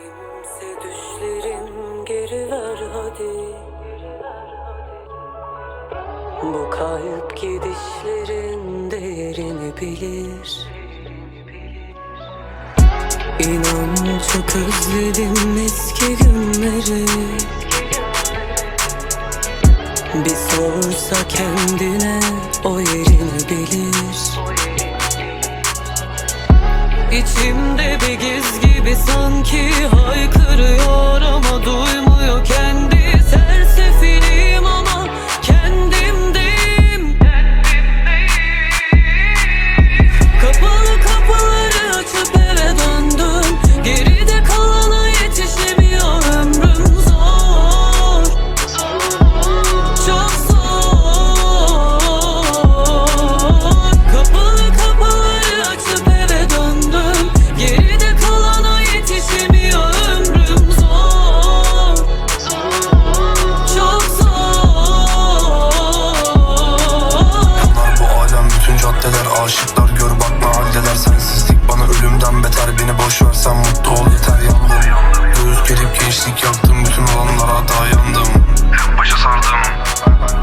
Benimse düşlerin geri ver hadi. Bu kalp gidişlerin değerini bilir. İnan çok özledim eski günleri. Bir sorsa kendine İçimde bir giz gibi sanki Kaydeler sensizlik bana ölümden beter. Beni boş ver mutlu ol yeter yandım. Göğüs gerip gençlik yaktım Bütün olanlara dayandım. Başa sardım.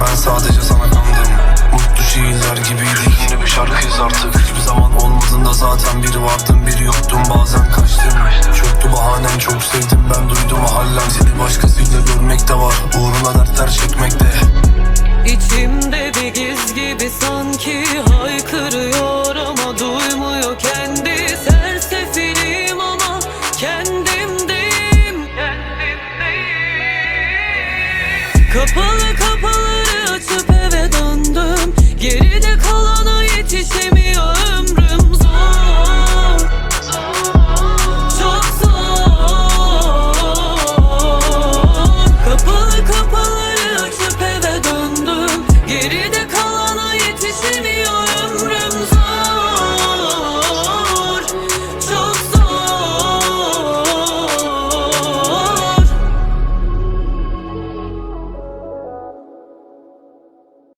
Ben sadece sana kandım. Mutlu şiirler gibiydik Şimdi bir şarkıyız artık. Hiçbir zaman olmadığında zaten biri vardım Biri yoktum bazen kaçtım. Çöktü bahanem çok sevdim ben duydum mahallem. Seni başkasıyla görmek de var Uğruna dertler çekmek de. İçimde bir giz gibi sanki couple of